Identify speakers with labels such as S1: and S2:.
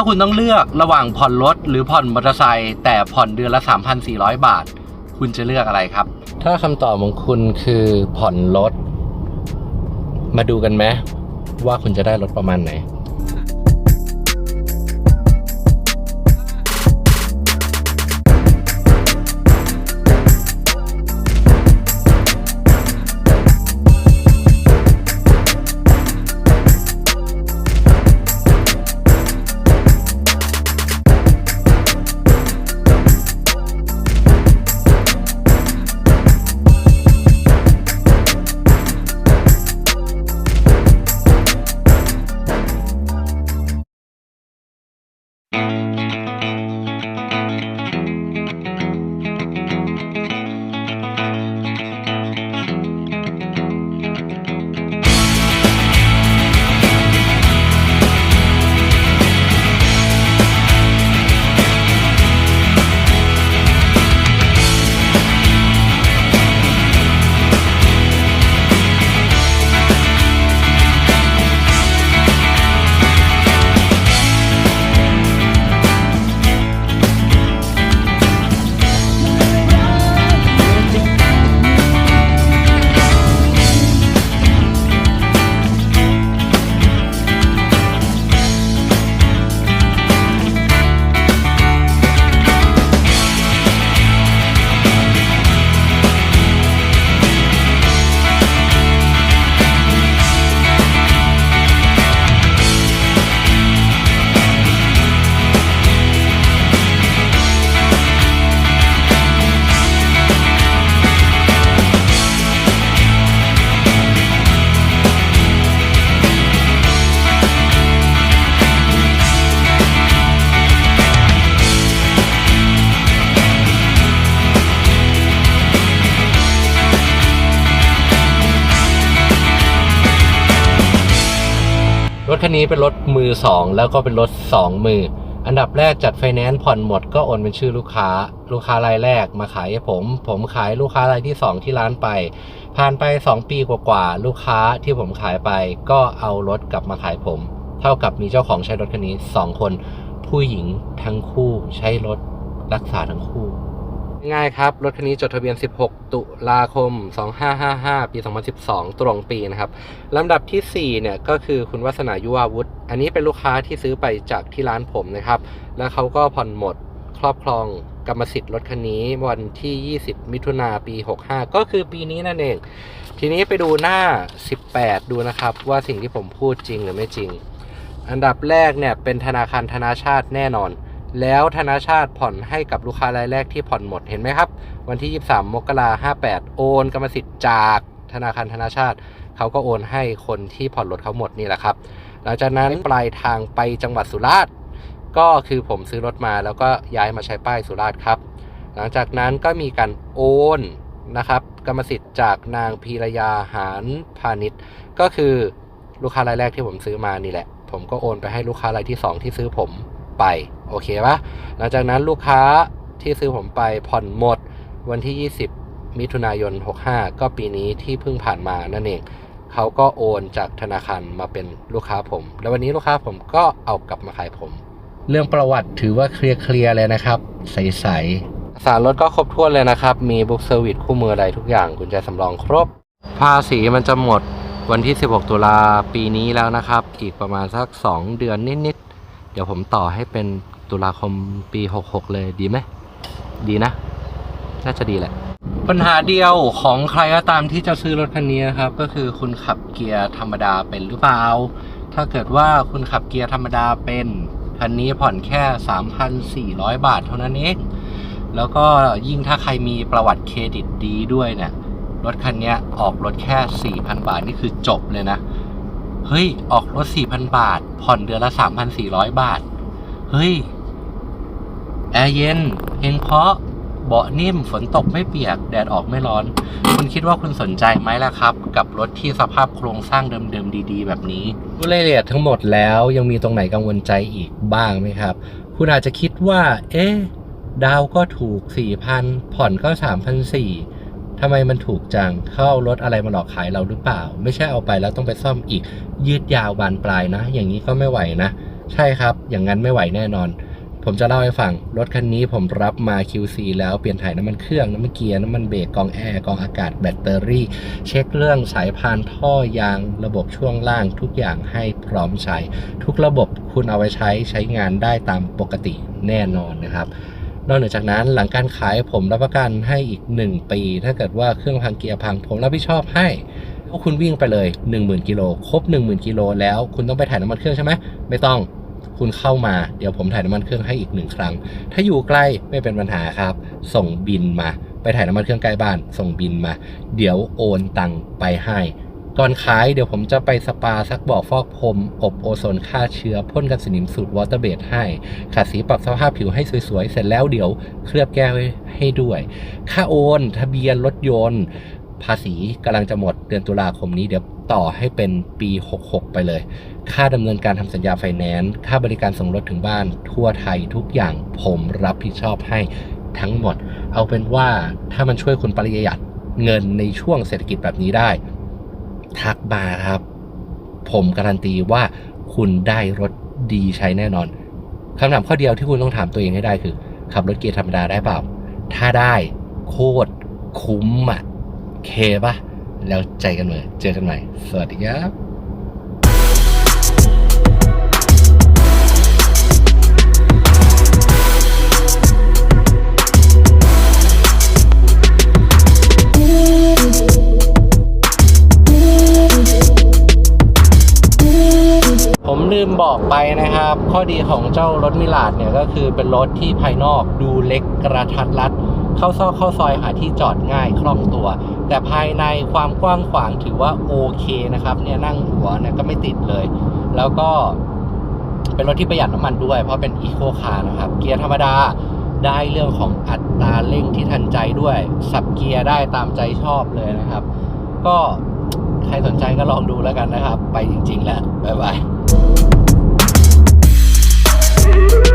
S1: ถ้าคุณต้องเลือกระหว่างผ่อนรถหรือผ่อนมอเตอร์ไซค์แต่ผ่อนเดือนละ 3,400 บาท คุณจะเลือกอะไรครับ ถ้าคำตอบของคุณคือผ่อนรถ มาดูกันไหมว่าคุณจะได้รถประมาณไหน รถคันนี้เป็นรถมือสองแล้วก็เป็นรถสองมือ อันดับแรกจัดไฟแนนซ์ผ่อนหมดก็โอนเป็นชื่อลูกค้า ลูกค้ารายแรกมาขายให้ผม ผมขายลูกค้ารายที่สองที่ร้านไป ผ่านไป 2 ปีกว่าๆลูกค้าที่ผมขายไป ก็เอารถกลับมาขายผม เท่ากับมีเจ้าของใช้รถคันนี้ 2 คน ผู้หญิงทั้งคู่ใช้รถรักษาทั้งคู่ ง่ายครับ รถคันนี้จดทะเบียน 16 ตุลาคม 2555 ปี 2012 ตรงปีนะครับลำดับทีสี่ 4 เนี่ยก็คือคุณวัฒนายุวาวุฒิอันนี้เป็นลูกค้าที่ซื้อไปจากที่ร้านผมนะครับ แล้วเขาก็ผ่อนหมดครอบครองกรรมสิทธิ์รถคันนี้วันที่ 20 มิถุนาปี 65 ก็คือปีนี้นั่นเอง ทีนี้ไปดูหน้า 18 ดูนะครับ ว่าสิ่งที่ผมพูดจริงหรือไม่จริง อันดับแรกเนี่ยเป็นธนาคารธนาชาติแน่นอน แล้วธนาชาติผ่อนให้กับลูกค้ารายแรกที่ผ่อนหมดเห็นไหมครับ วันที่ 23 มกราคม58โอนกรรมสิทธิ์จากธนาคารธนาชาติ เขาก็โอนให้คนที่ผ่อนรถเขาหมดนี่แหละครับ หลังจากนั้นปลายทางไปจังหวัดสุราษฎร์ก็คือผมซื้อรถมาแล้วก็ย้ายมาใช้ป้ายสุราษฎร์ครับ หลังจากนั้นก็มีการโอนนะครับกรรมสิทธิ์จากนางพีรยาหารพาณิชย์ ก็คือลูกค้ารายแรกที่ผมซื้อมานี่แหละ ผมก็โอนไปให้ลูกค้ารายที่ 2 ที่ซื้อผม ไปโอเคปะหลังจากนั้นลูกค้าที่ซื้อผมไปผ่อนหมดวันที่ 20 มิถุนายน 65 ก็ปีนี้ที่เพิ่งผ่านมานั่นเองเขาก็โอนจากธนาคารมาเป็นลูกค้าผม แล้ววันนี้ลูกค้าผมก็เอากลับมาขายผม เรื่องประวัติถือว่าเคลียร์เคลียร์เลยนะครับ ใสๆสารรถก็ครบถ้วนเลยนะครับ มีบุ๊กเซอร์วิสคู่มืออะไรทุกอย่างกุญแจสำรองครบ ภาษีมันจะหมดวันที่ 16 ตุลาปีนี้แล้วนะครับ อีกประมาณสัก 2 เดือนนิดๆ เดี๋ยวผมต่อให้เป็นตุลาคมปี 66 เลยดีไหม ดีนะ น่าจะดีแหละ ปัญหาเดียวของใครก็ตามที่จะซื้อรถคันนี้นะครับ ก็คือคุณขับเกียร์ธรรมดาเป็นหรือเปล่า ถ้าเกิดว่าคุณขับเกียร์ธรรมดาเป็นคันนี้ผ่อนแค่ 3,400 บาทเท่านั้นเอง แล้วก็ยิ่งถ้าใครมีประวัติเครดิตดีด้วยเนี่ย รถคันนี้ออกรถแค่ 4,000 บาทนี่คือจบเลยนะ เฮ้ย ออกรถ4,000บาท ผ่อนเดือนละ3,400บาท เฮ้ย แอร์เย็น เพลงเพราะ เบาะนิ่ม ฝนตกไม่เปียก แดดออกไม่ร้อน คุณคิดว่าคุณสนใจไหมล่ะครับ กับรถที่สภาพโครงสร้างเดิมๆ ดีๆ แบบนี้รายละเอียดทั้งหมดแล้วยังมีตรงไหนกังวลใจอีกบ้างไหมครับ คุณอาจจะคิดว่า เอ๊ะ ดาวก็ถูก4,000ผ่อนก็3,400 ทำไมมันถูกจังเข้าเอารถอะไรมาหลอกขายเราหรือเปล่า ไม่ใช่เอาไปแล้วต้องไปซ่อมอีก ยืดยาวบานปลายนะ อย่างนี้ก็ไม่ไหวนะ ใช่ครับ อย่างนั้นไม่ไหวแน่นอน ผมจะเล่าให้ฟัง รถคันนี้ผมรับมา QC แล้วเปลี่ยนถ่ายน้ำมันเครื่อง น้ำมันเกียร์น้ำมันเบรกกองแอร์กองอากาศแบตเตอรี่ เช็คเรื่องสายพานท่อยาง ระบบช่วงล่างทุกอย่างให้พร้อมใช้ ทุกระบบคุณเอาไปใช้ใช้งานได้ตามปกติแน่นอนนะครับ นอกเหนือจากนั้นหลังการขายผมรับประกันให้อีก 1 ปี ถ้าเกิดว่าเครื่องพังเกียร์พังผมรับผิดชอบให้ถ้าคุณวิ่งไปเลย 10,000กิโลครบ 10,000กิโลแล้วคุณต้องไปถ่ายน้ำมันเครื่องใช่ไหมไม่ต้องคุณเข้ามาเดี๋ยวผมถ่ายน้ำมันเครื่องให้อีกหนึ่งครั้ง ถ้าอยู่ใกล้ไม่เป็นปัญหาครับ ส่งบินมา ไปถ่ายน้ำมันเครื่องใกล้บ้าน ส่งบินมา เดี๋ยวโอนตังไปให้ ก่อนขายเดี๋ยวผมจะไปสปาซักบอฟอกผมอบโอโซนฆ่าเชื้อพ่นกันสนิมสูตรวอเตอร์เบดให้ขัดสีปรับสภาพผิวให้สวยๆ เสร็จแล้วเดี๋ยวเคลือบแก้วให้ด้วย ค่าโอน ทะเบียนรถยนต์ ภาษีกำลังจะหมดเดือนตุลาคมนี้เดี๋ยวต่อให้เป็นปี 66 ไปเลย ค่าดำเนินการทำสัญญาไฟแนนซ์ค่าบริการส่งรถถึงบ้านทั่วไทยทุกอย่างผมรับผิดชอบให้ทั้งหมด เอาเป็นว่าถ้ามันช่วยคุณประหยัดเงินในช่วงเศรษฐกิจแบบนี้ได้ ทักมาครับ ผมการันตีว่าคุณได้รถดีใช้แน่นอนคำถามข้อเดียวที่คุณต้องถามตัวเองให้ได้คือ ขับรถเกียร์ธรรมดาได้เปล่า ถ้าได้โคตรคุ้มอะ เคปะแล้วใจกันเลยเจอกันใหม่ สวัสดีครับ บอกไปนะครับ ข้อดีของเจ้ารถมิลาดเนี่ยก็คือเป็นรถที่ภายนอกดูเล็กกระทัดรัด เข้าซอกเข้าซอยหาที่จอดง่ายคล่องตัว แต่ภายในความกว้างขวางถือว่าโอเคนะครับเนี่ยนั่งหัวเนี่ยก็ไม่ติดเลย แล้วก็เป็นรถที่ประหยัดน้ำมันด้วย เพราะเป็นอีโคคาร์นะครับเกียร์ธรรมดาได้เรื่องของอัตราเร่งที่ทันใจด้วย สับเกียร์ได้ตามใจชอบเลยนะครับ ก็ใครสนใจก็ลองดูแล้วกันนะครับ ไปจริง ๆ แล้ว บ๊ายบาย Thank you.